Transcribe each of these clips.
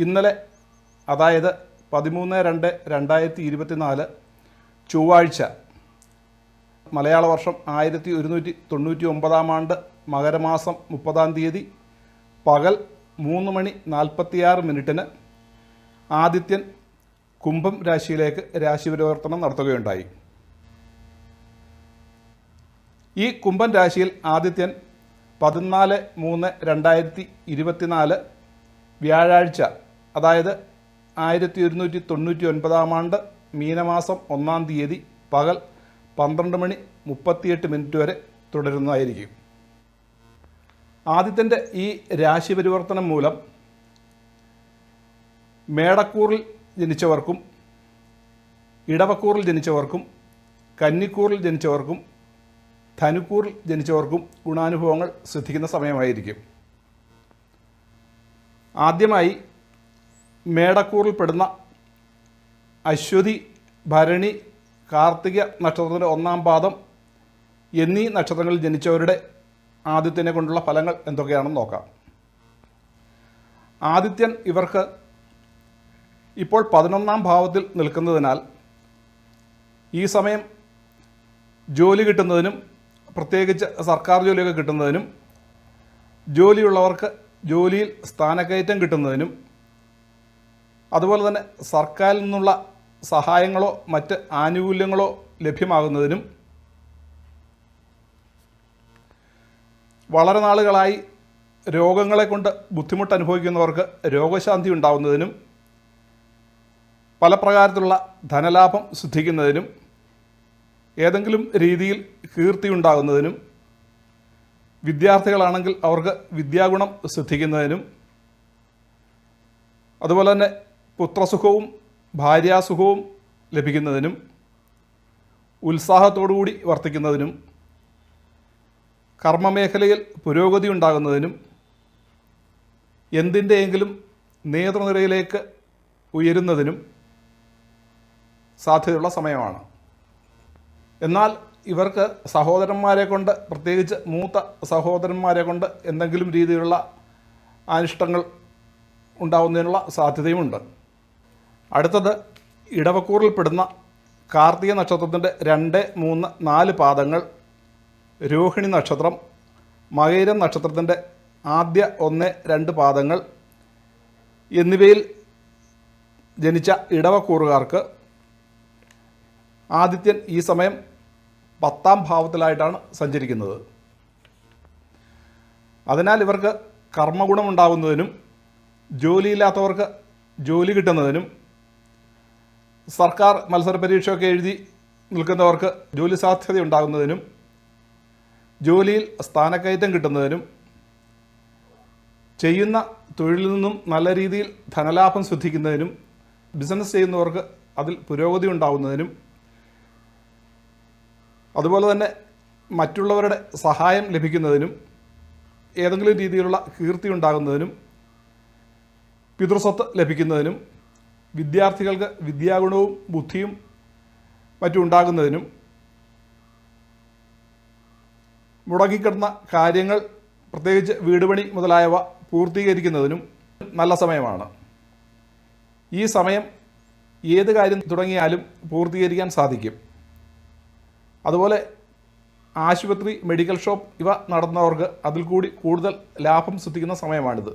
ഇന്നലെ അതായത് പതിമൂന്ന് രണ്ട് രണ്ടായിരത്തി ഇരുപത്തിനാല് ചൊവ്വാഴ്ച മലയാള വർഷം ആയിരത്തി ഒരുന്നൂറ്റി തൊണ്ണൂറ്റി ഒമ്പതാം ആണ്ട് മകരമാസം മുപ്പതാം തീയതി പകൽ മൂന്ന് മണി നാൽപ്പത്തിയാറ് മിനിറ്റിന് ആദിത്യൻ കുംഭം രാശിയിലേക്ക് രാശി രാശിപരിവർത്തനം നടത്തുകയുണ്ടായി. ഈ കുംഭൻ രാശിയിൽ ആദിത്യൻ പതിനാല് മൂന്ന് രണ്ടായിരത്തി ഇരുപത്തിനാല് വ്യാഴാഴ്ച അതായത് ആയിരത്തി ഒരുന്നൂറ്റി തൊണ്ണൂറ്റി ഒൻപതാം ആണ്ട് മീനമാസം ഒന്നാം തീയതി പകൽ പന്ത്രണ്ട് മണി മുപ്പത്തിയെട്ട് മിനിറ്റ് വരെ തുടരുന്നതായിരിക്കും. ആദിത്യന്റെ ഈ രാശി പരിവർത്തനം മൂലം മേടക്കൂറിൽ ജനിച്ചവർക്കും ഇടവക്കൂറിൽ ജനിച്ചവർക്കും കന്നിക്കൂറിൽ ജനിച്ചവർക്കും ധനുക്കൂറിൽ ജനിച്ചവർക്കും ഗുണാനുഭവങ്ങൾ ശ്രദ്ധിക്കുന്ന സമയമായിരിക്കും. ആദ്യമായി മേടക്കൂറിൽപ്പെടുന്ന അശ്വതി ഭരണി കാർത്തിക നക്ഷത്രത്തിന്റെ ഒന്നാം പാദം എന്നീ നക്ഷത്രങ്ങളിൽ ജനിച്ചവരുടെ ആദിത്യനെ കൊണ്ടുള്ള ഫലങ്ങൾ എന്തൊക്കെയാണെന്ന് നോക്കാം. ആദിത്യൻ ഇവർക്ക് ഇപ്പോൾ പതിനൊന്നാം ഭാവത്തിൽ നിൽക്കുന്നതിനാൽ ഈ സമയം ജോലി കിട്ടുന്നതിനും പ്രത്യേകിച്ച് സർക്കാർ ജോലിയൊക്കെ കിട്ടുന്നതിനും ജോലിയുള്ളവർക്ക് ജോലിയിൽ സ്ഥാനക്കയറ്റം കിട്ടുന്നതിനും അതുപോലെ തന്നെ സർക്കാരിൽ നിന്നുള്ള സഹായങ്ങളോ മറ്റ് ആനുകൂല്യങ്ങളോ ലഭ്യമാകുന്നതിനും വളരെ നാളുകളായി രോഗങ്ങളെ കൊണ്ട് ബുദ്ധിമുട്ട് അനുഭവിക്കുന്നവർക്ക് രോഗശാന്തി ഉണ്ടാവുന്നതിനും പല പ്രകാരത്തിലുള്ള ധനലാഭം സിദ്ധിക്കുന്നതിനും ഏതെങ്കിലും രീതിയിൽ കീർത്തി ഉണ്ടാകുന്നതിനും വിദ്യാർത്ഥികളാണെങ്കിൽ അവർക്ക് വിദ്യാഗുണം സിദ്ധിക്കുന്നതിനും അതുപോലെ തന്നെ പുത്രസുഖവും ഭാര്യാസുഖവും ലഭിക്കുന്നതിനും ഉത്സാഹത്തോടുകൂടി വർത്തിക്കുന്നതിനും കർമ്മമേഖലയിൽ പുരോഗതി ഉണ്ടാകുന്നതിനും എന്തിന്റെയെങ്കിലും നേതൃനിരയിലേക്ക് ഉയരുന്നതിനും സാധ്യതയുള്ള സമയമാണ്. എന്നാൽ ഇവർക്ക് സഹോദരന്മാരെ കൊണ്ട് പ്രത്യേകിച്ച് മൂത്ത സഹോദരന്മാരെ കൊണ്ട് എന്തെങ്കിലും രീതിയിലുള്ള അനിഷ്ടങ്ങൾ ഉണ്ടാവുന്നതിനുള്ള സാധ്യതയുമുണ്ട്. അടുത്തത് ഇടവക്കൂറിൽപ്പെടുന്ന കാർത്തിക നക്ഷത്രത്തിന്റെ രണ്ട് മൂന്ന് നാല് പാദങ്ങൾ രോഹിണി നക്ഷത്രം മകൈരം നക്ഷത്രത്തിന്റെ ആദ്യ ഒന്ന് രണ്ട് പാദങ്ങൾ എന്നിവയിൽ ജനിച്ച ഇടവക്കൂറുകാർക്ക് ആദിത്യൻ ഈ സമയം പത്താം ഭാവത്തിലായിട്ടാണ് സഞ്ചരിക്കുന്നത്. അതിനാൽ ഇവർക്ക് കർമ്മഗുണമുണ്ടാകുന്നതിനും ജോലിയില്ലാത്തവർക്ക് ജോലി കിട്ടുന്നതിനും സർക്കാർ മത്സര പരീക്ഷയൊക്കെ എഴുതി നിൽക്കുന്നവർക്ക് ജോലി സാധ്യത ഉണ്ടാകുന്നതിനും ജോലിയിൽ സ്ഥാനക്കയറ്റം കിട്ടുന്നതിനും ചെയ്യുന്ന തൊഴിലിൽ നിന്നും നല്ല രീതിയിൽ ധനലാഭം ശ്രദ്ധിക്കുന്നതിനും ബിസിനസ് ചെയ്യുന്നവർക്ക് അതിൽ പുരോഗതി ഉണ്ടാകുന്നതിനും അതുപോലെ തന്നെ മറ്റുള്ളവരുടെ സഹായം ലഭിക്കുന്നതിനും ഏതെങ്കിലും രീതിയിലുള്ള കീർത്തി ഉണ്ടാകുന്നതിനും പിതൃസ്വത്ത് ലഭിക്കുന്നതിനും വിദ്യാർത്ഥികൾക്ക് വിദ്യാഗുണവും ബുദ്ധിയും മറ്റും ഉണ്ടാകുന്നതിനും മുടങ്ങിക്കിടന്ന കാര്യങ്ങൾ പ്രത്യേകിച്ച് വീട് പണി മുതലായവ പൂർത്തീകരിക്കുന്നതിനും നല്ല സമയമാണ്. ഈ സമയം ഏത് കാര്യം തുടങ്ങിയാലും പൂർത്തീകരിക്കാൻ സാധിക്കും. അതുപോലെ ആശുപത്രി മെഡിക്കൽ ഷോപ്പ് ഇവ നടന്നവർക്ക് അതിൽ കൂടി കൂടുതൽ ലാഭം സിദ്ധിക്കുന്ന സമയമാണിത്.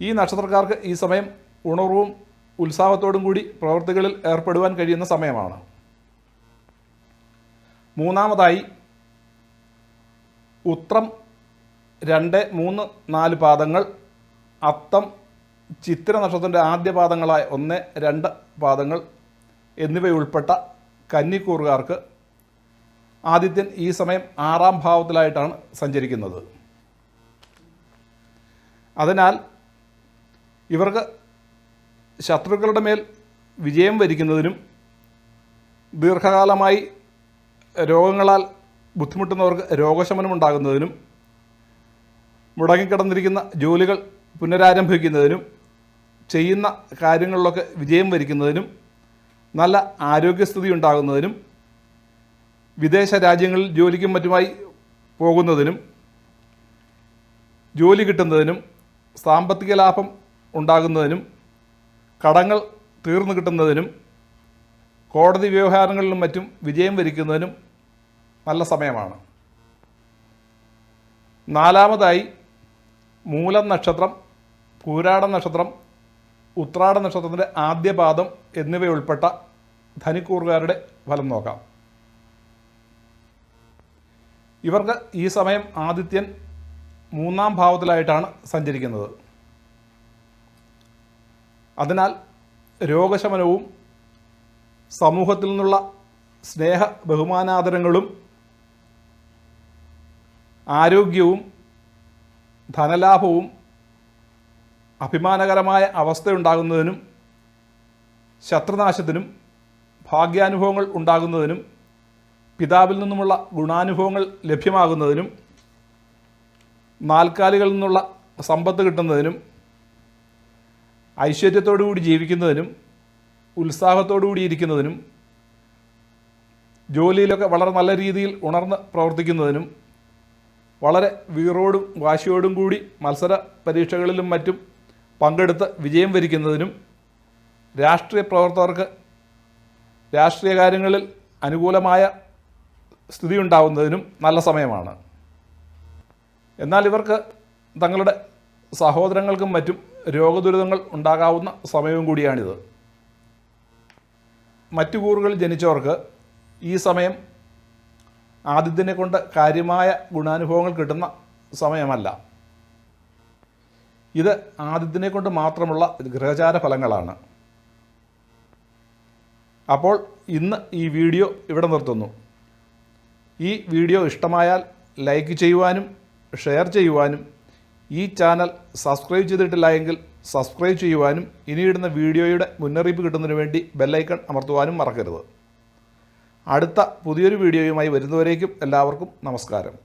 ഈ നക്ഷത്രക്കാർക്ക് ഈ സമയം ഉണർവും ഉത്സാഹത്തോടും കൂടി പ്രവൃത്തികളിൽ ഏർപ്പെടുവാൻ കഴിയുന്ന സമയമാണ്. മൂന്നാമതായി ഉത്രം രണ്ട് മൂന്ന് നാല് പാദങ്ങൾ അത്തം ചിത്ര നക്ഷത്രത്തിന്റെ ആദ്യ പാദങ്ങളായ ഒന്ന് രണ്ട് പാദങ്ങൾ എന്നിവയുൾപ്പെട്ട കന്നിക്കൂറുകാർക്ക് ആദിത്യൻ ഈ സമയം ആറാം ഭാവത്തിലായിട്ടാണ് സഞ്ചരിക്കുന്നത്. അതിനാൽ ഇവർക്ക് ശത്രുക്കളുടെ മേൽ വിജയം വരിക്കുന്നതിനും ദീർഘകാലമായി രോഗങ്ങളാൽ ബുദ്ധിമുട്ടുന്നവർക്ക് രോഗശമനം ഉണ്ടാകുന്നതിനും മുടങ്ങിക്കിടന്നിരിക്കുന്ന ജോലികൾ പുനരാരംഭിക്കുന്നതിനും ചെയ്യുന്ന കാര്യങ്ങളിലൊക്കെ വിജയം വരിക്കുന്നതിനും നല്ല ആരോഗ്യസ്ഥിതി ഉണ്ടാകുന്നതിനും വിദേശ രാജ്യങ്ങളിൽ ജോലിക്കും മറ്റുമായി പോകുന്നതിനും ജോലി കിട്ടുന്നതിനും സാമ്പത്തിക ലാഭം ഉണ്ടാകുന്നതിനും കടങ്ങൾ തീർന്നു കിട്ടുന്നതിനും കോടതി വ്യവഹാരങ്ങളിലും മറ്റും വിജയം വരിക്കുന്നതിനും നല്ല സമയമാണ്. നാലാമതായി മൂലം നക്ഷത്രം പൂരാട നക്ഷത്രം ഉത്രാട നക്ഷത്രത്തിന്റെ ആദ്യപാദം എന്നിവയുൾപ്പെട്ട ധനിക്കൂറുകാരുടെ ഫലം നോക്കാം. ഇവർക്ക് ഈ സമയം ആദിത്യൻ മൂന്നാം ഭാവത്തിലായിട്ടാണ് സഞ്ചരിക്കുന്നത്. അതിനാൽ രോഗശമനവും സമൂഹത്തിൽ നിന്നുള്ള സ്നേഹ ബഹുമാനാദരങ്ങളും ആരോഗ്യവും ധനലാഭവും അഭിമാനകരമായ അവസ്ഥയുണ്ടാകുന്നതിനും ശത്രുനാശത്തിനും ഭാഗ്യാനുഭവങ്ങൾ ഉണ്ടാകുന്നതിനും പിതാവിൽ നിന്നുമുള്ള ഗുണാനുഭവങ്ങൾ ലഭ്യമാകുന്നതിനും നാൽക്കാലികളിൽ നിന്നുള്ള സമ്പത്ത് കിട്ടുന്നതിനും ഐശ്വര്യത്തോടുകൂടി ജീവിക്കുന്നതിനും ഉത്സാഹത്തോടുകൂടി ഇരിക്കുന്നതിനും ജോലിയിലൊക്കെ വളരെ നല്ല രീതിയിൽ ഉണർന്ന് പ്രവർത്തിക്കുന്നതിനും വളരെ വീറോടും വാശിയോടും കൂടി മത്സര പരീക്ഷകളിലും മറ്റും പങ്കെടുത്ത് വിജയം വരിക്കുന്നതിനും രാഷ്ട്രീയ പ്രവർത്തകർക്ക് രാഷ്ട്രീയ കാര്യങ്ങളിൽ അനുകൂലമായ സ്ഥിതി ഉണ്ടാവുന്നതിനും നല്ല സമയമാണ്. എന്നാൽ ഇവർക്ക് തങ്ങളുടെ സഹോദരങ്ങൾക്കും മറ്റും രോഗദുരിതങ്ങൾ ഉണ്ടാകാവുന്ന സമയവും കൂടിയാണിത്. മറ്റു കൂറുകളിൽ ജനിച്ചവർക്ക് ഈ സമയം ആദിത്യനെ കൊണ്ട് കാര്യമായ ഗുണാനുഭവങ്ങൾ കിട്ടുന്ന സമയമല്ല. ഇത് ആദിത്യനെ കൊണ്ട് മാത്രമുള്ള ഗ്രഹചാര ഫലങ്ങളാണ്. അപ്പോൾ ഇന്ന് ഈ വീഡിയോ ഇവിടെ നിർത്തുന്നു. ഈ വീഡിയോ ഇഷ്ടമായാൽ ലൈക്ക് ചെയ്യുവാനും ഷെയർ ചെയ്യുവാനും ഈ ചാനൽ സബ്സ്ക്രൈബ് ചെയ്തിട്ടില്ല എങ്കിൽ സബ്സ്ക്രൈബ് ചെയ്യുവാനും ഇനിയിടുന്ന വീഡിയോയുടെ മുന്നറിയിപ്പ് കിട്ടുന്നതിന് വേണ്ടി ബെല്ലൈക്കൺ അമർത്തുവാനും മറക്കരുത്. അടുത്ത പുതിയൊരു വീഡിയോയുമായി വരുന്നവരേക്കും എല്ലാവർക്കും നമസ്കാരം.